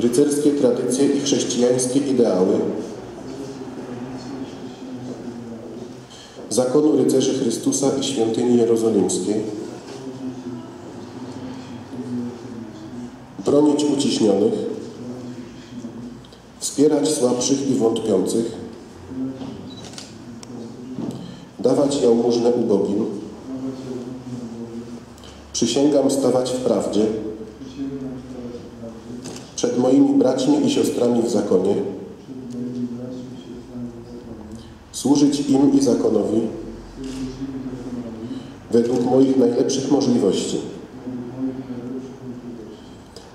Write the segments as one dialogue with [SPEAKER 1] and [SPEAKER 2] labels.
[SPEAKER 1] rycerskie tradycje i chrześcijańskie ideały, zakonu rycerzy Chrystusa i świątyni jerozolimskiej, bronić uciśnionych, wspierać słabszych i wątpiących, dawać jałmużnę ubogim, przysięgam stawać w prawdzie moimi braćmi i siostrami w zakonie, służyć im i zakonowi. Według moich najlepszych możliwości.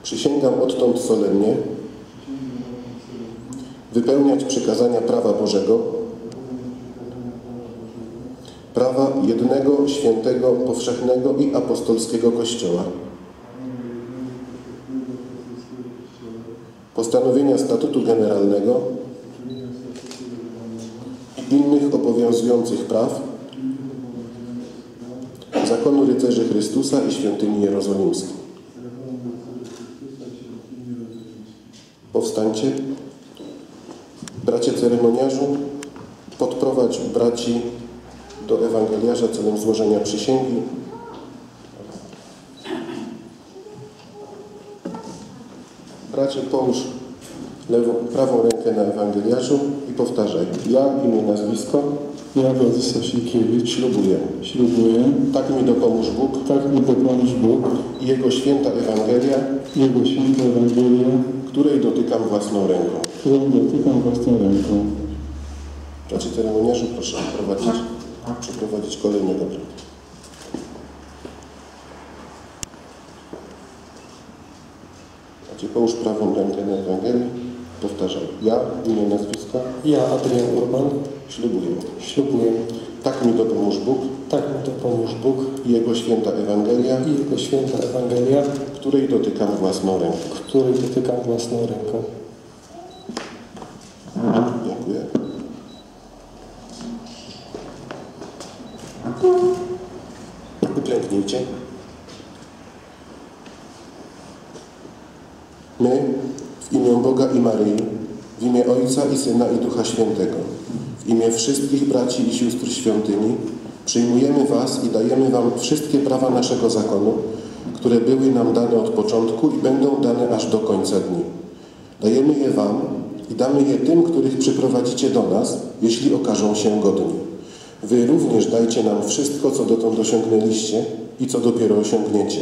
[SPEAKER 1] Przysięgam odtąd solennie wypełniać przykazania prawa Bożego, prawa jednego, świętego, powszechnego i apostolskiego Kościoła, postanowienia statutu generalnego i innych obowiązujących praw, zakonu rycerzy Chrystusa i świątyni jerozolimskiej. Powstańcie. Bracie ceremoniarzu, podprowadź braci do ewangeliarza celem złożenia przysięgi. Bracie, połóż lewą, prawą rękę na ewangeliarzu i powtarzaj. Ja, imię, nazwisko,
[SPEAKER 2] Ja, Władysław Sienkiewicz,
[SPEAKER 1] ślubuję.
[SPEAKER 2] ślubuję,
[SPEAKER 1] Tak mi dopomóż Bóg
[SPEAKER 2] tak mi dopomóż Bóg,
[SPEAKER 1] i Jego święta Ewangelia,
[SPEAKER 2] Jego święta Ewangelia,
[SPEAKER 1] której dotykam własną ręką.
[SPEAKER 2] którą dotykam własną ręką.
[SPEAKER 1] Bracie ceremoniarzu, proszę prowadzić, przeprowadzić kolejnego brata. Bracie, połóż prawą rękę na Ewangelii. Powtarzaj. Ja, imię, nazwisko,
[SPEAKER 3] Ja, Adrian Urban,
[SPEAKER 1] ślubuję.
[SPEAKER 3] ślubuję,
[SPEAKER 1] Tak mi dopomóż Bóg
[SPEAKER 3] tak mi dopomóż Bóg
[SPEAKER 1] i Jego święta Ewangelia,
[SPEAKER 3] i Jego święta Ewangelia,
[SPEAKER 1] której dotykam własną ręką.
[SPEAKER 3] której dotykam własną ręką.
[SPEAKER 1] Dziękuję. Uklęknijcie. My, w imię Boga i Maryi, w imię Ojca i Syna i Ducha Świętego, w imię wszystkich braci i sióstr świątyni, przyjmujemy Was i dajemy Wam wszystkie prawa naszego zakonu, które były nam dane od początku i będą dane aż do końca dni. Dajemy je Wam i damy je tym, których przyprowadzicie do nas, jeśli okażą się godni. Wy również dajcie nam wszystko, co dotąd osiągnęliście i co dopiero osiągniecie,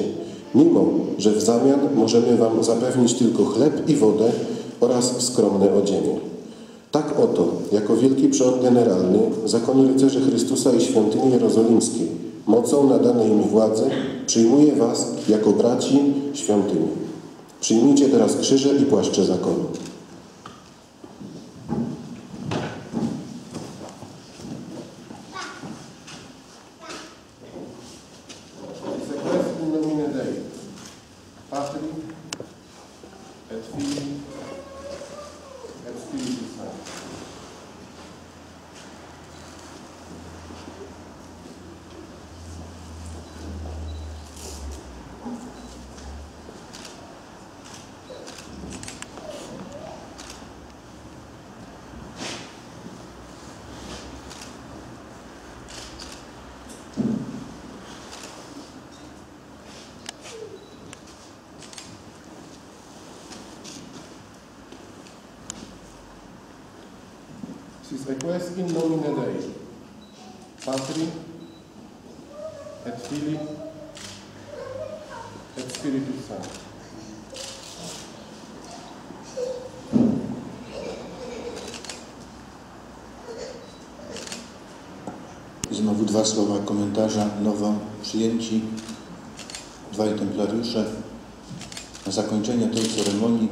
[SPEAKER 1] mimo że w zamian możemy Wam zapewnić tylko chleb i wodę oraz skromne odzienie. Tak oto, jako wielki przeor generalny zakonu rycerzy Chrystusa i świątyni jerozolimskiej, mocą nadanej mi władzy, przyjmuję Was jako braci świątyni. Przyjmijcie teraz krzyże i płaszcze zakonu. Sequestri nomine Dei, Patri, et Filii, et Spiritus Sancti. Si sequestri in nomine Dei, Patri, et Filii, et Spiritus Sancti.
[SPEAKER 4] Znowu dwa słowa komentarza. Nowo przyjęci dwaj templariusze na zakończenie tej ceremonii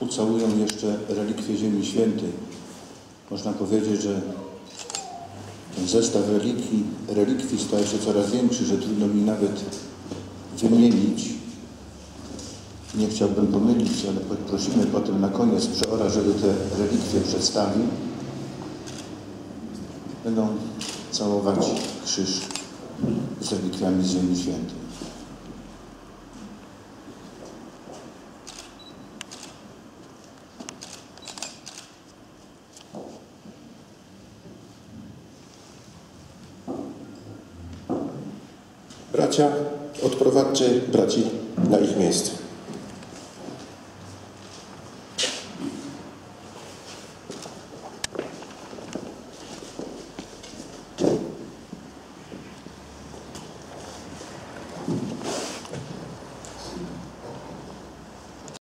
[SPEAKER 4] ucałują jeszcze relikwie Ziemi Świętej. Można powiedzieć, że ten zestaw relikwii, relikwii staje się coraz większy, że trudno mi nawet wymienić. Nie chciałbym pomylić, ale prosimy potem na koniec przeora, żeby te relikwie przedstawił. Będą całować krzyż z relikwiami z Ziemi Świętej.
[SPEAKER 1] Bracia, odprowadźcie braci na ich miejsce.